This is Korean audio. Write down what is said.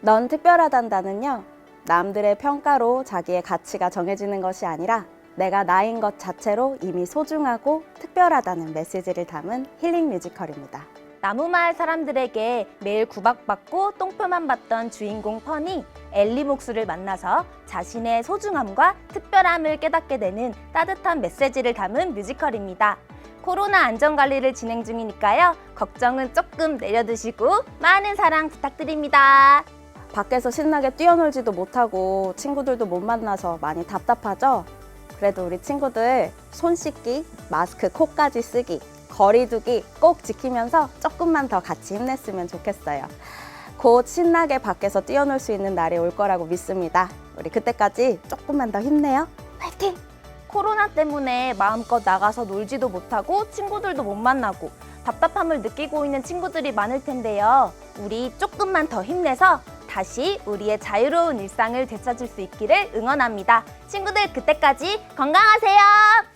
넌 특별하단다는요. 남들의 평가로 자기의 가치가 정해지는 것이 아니라 내가 나인 것 자체로 이미 소중하고 특별하다는 메시지를 담은 힐링 뮤지컬입니다. 나무마을 사람들에게 매일 구박받고 똥표만 받던 주인공 펀이 엘리 목수를 만나서 자신의 소중함과 특별함을 깨닫게 되는 따뜻한 메시지를 담은 뮤지컬입니다. 코로나 안전관리를 진행 중이니까요. 걱정은 조금 내려두시고 많은 사랑 부탁드립니다. 밖에서 신나게 뛰어놀지도 못하고 친구들도 못 만나서 많이 답답하죠? 그래도 우리 친구들 손 씻기, 마스크 코까지 쓰기, 거리두기 꼭 지키면서 조금만 더 같이 힘냈으면 좋겠어요. 곧 신나게 밖에서 뛰어놀 수 있는 날이 올 거라고 믿습니다. 우리 그때까지 조금만 더 힘내요. 화이팅! 코로나 때문에 마음껏 나가서 놀지도 못하고 친구들도 못 만나고 답답함을 느끼고 있는 친구들이 많을 텐데요. 우리 조금만 더 힘내서 다시 우리의 자유로운 일상을 되찾을 수 있기를 응원합니다. 친구들 그때까지 건강하세요.